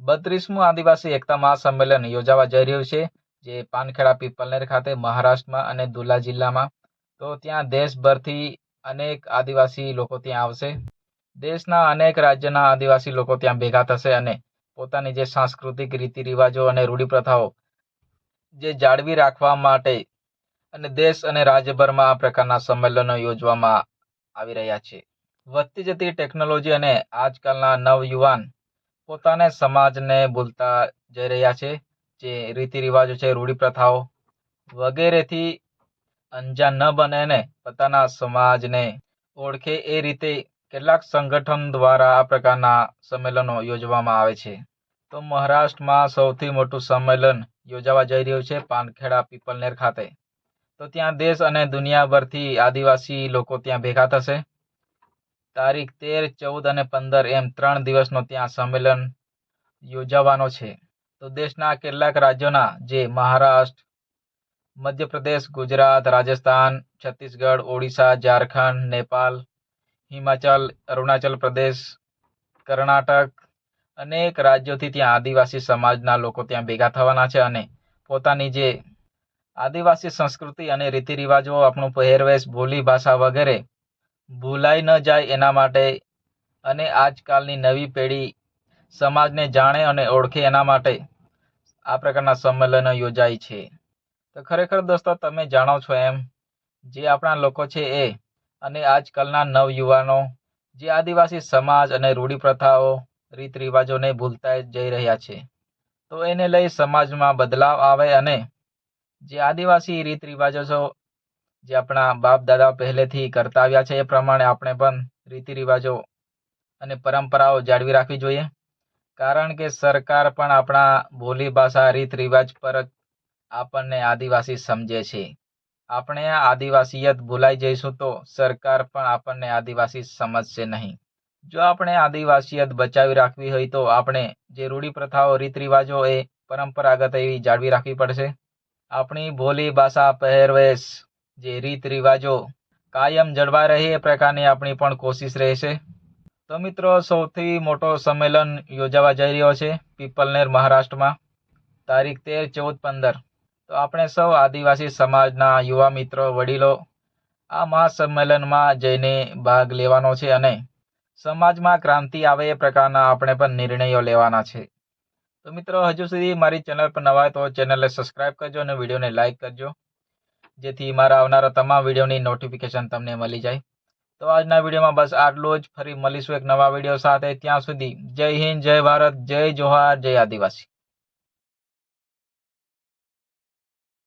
બત્રીસમું આદિવાસી એકતા મહાસંમેલન યોજાવા જઈ રહ્યું છે, જે પાનખેડા પીપલનેર ખાતે મહારાષ્ટ્રમાં અને દુલા જિલ્લામાં. તો ત્યાં દેશભરથી અનેક આદિવાસી લોકો ત્યાં આવશે. દેશના અનેક રાજ્યના આદિવાસી લોકો ત્યાં ભેગા થશે અને પોતાની જે સાંસ્કૃતિક રીતિ રિવાજો અને રૂઢિપ્રથાઓ જે જાળવી રાખવા માટે અને દેશ અને રાજ્યભરમાં આ પ્રકારના સંમેલનો યોજવામાં આવી રહ્યા છે. વધતી જતી ટેકનોલોજી અને આજકાલના નવયુવાન પોતાને સમાજને ભૂલતા જઈ રહ્યા છે, જે રીતિ રિવાજો છે રૂઢિપ્રથાઓ વગેરેથી અંજાન ન બને ને પોતાના સમાજને ઓળખે એ રીતે કેટલાક સંગઠન દ્વારા આ પ્રકારના સંમેલનો યોજવામાં આવે છે. તો મહારાષ્ટ્રમાં સૌથી મોટું સંમેલન યોજાવા જઈ રહ્યું છે, પાનખેડા પીપલનેર ખાતે. તો ત્યાં દેશ અને દુનિયાભરથી આદિવાસી લોકો ત્યાં ભેગા થશે. તારીખ તેર, ચૌદ અને પંદર એમ ત્રણ દિવસનો ત્યાં સંમેલન યોજાવાનો છે. તો દેશના કેટલાક રાજ્યોના જે મહારાષ્ટ્ર, મધ્યપ્રદેશ, ગુજરાત, રાજસ્થાન, છત્તીસગઢ, ઓડિશા, ઝારખંડ નેપાલ હિમાચલ, અરુણાચલ પ્રદેશ, કર્ણાટક અનેક રાજ્યોથી ત્યાં આદિવાસી સમાજના લોકો ત્યાં ભેગા થવાના છે અને પોતાની જે આદિવાસી સંસ્કૃતિ અને રીતિ રિવાજો આપણું પહેરવેશ, બોલી, ભાષા વગેરે ભૂલાઈ ન જાય એના માટે અને આજકાલની નવી પેઢી સમાજને જાણે અને ઓળખે એના માટે આ પ્રકારના સંમેલનો યોજાય છે. તો ખરેખર દોસ્તો, તમે જાણો છો એમ, જે આપણા લોકો છે એ અને આજકાલના નવયુવાનો, જે આદિવાસી સમાજ અને રૂઢિપ્રથાઓ રીત રિવાજોને ભૂલતા જઈ રહ્યા છે. તો એને લઈ સમાજમાં બદલાવ આવે અને જે આદિવાસી રીત રિવાજો જે આપણા બાપ દાદા પહેલેથી કરતા આવ્યા છે એ પ્રમાણે આપણે પણ રીતિ રિવાજો અને પરંપરાઓ જાળવી રાખવી જોઈએ. કારણ કે સરકાર પણ આપણા બોલી ભાષા રીત રિવાજ પર આપણને આદિવાસી સમજે છે. આપણે આદિવાસીયત ભૂલાઈ જઈશું તો સરકાર પણ આપણને આદિવાસી સમજશે નહીં. જો આપણે આદિવાસીયત બચાવી રાખવી હોય તો આપણે જે રૂઢિપ્રથાઓ રીત રિવાજો એ પરંપરાગત એવી જાળવી રાખવી પડશે. આપણી બોલી ભાષા પહેરવેશ જે રીત રિવાજો કાયમ જળવાઈ રહે એ પ્રકારની આપણી પણ કોશિશ રહેશે. તો મિત્રો, સૌથી મોટો સંમેલન યોજાવા જઈ રહ્યો છે પીપલનેર મહારાષ્ટ્રમાં, તારીખ તેર ચૌદ પંદર. તો આપણે સૌ આદિવાસી સમાજના યુવા મિત્રો, વડીલો, આ મહાસંમેલનમાં જઈને ભાગ લેવાનો છે અને સમાજમાં ક્રાંતિ આવે એ પ્રકારના આપણે પણ નિર્ણયો લેવાના છે. તો મિત્રો, હજુ સુધી મારી ચેનલ પર નવા તો ચેનલને સબસ્ક્રાઇબ કરજો અને વિડીયોને લાઇક કરજો. જેથી મારા આવનારા તમામ વિડીયોની નોટિફિકેશન તમને મળી જાય. તો આજના વિડીયોમાં બસ આટલું જ. ફરી મળીશું એક નવા વીડિયો સાથે. ત્યાં સુધી જય હિન્દ, જય ભારત, જય જોહાર, જય આદિવાસી.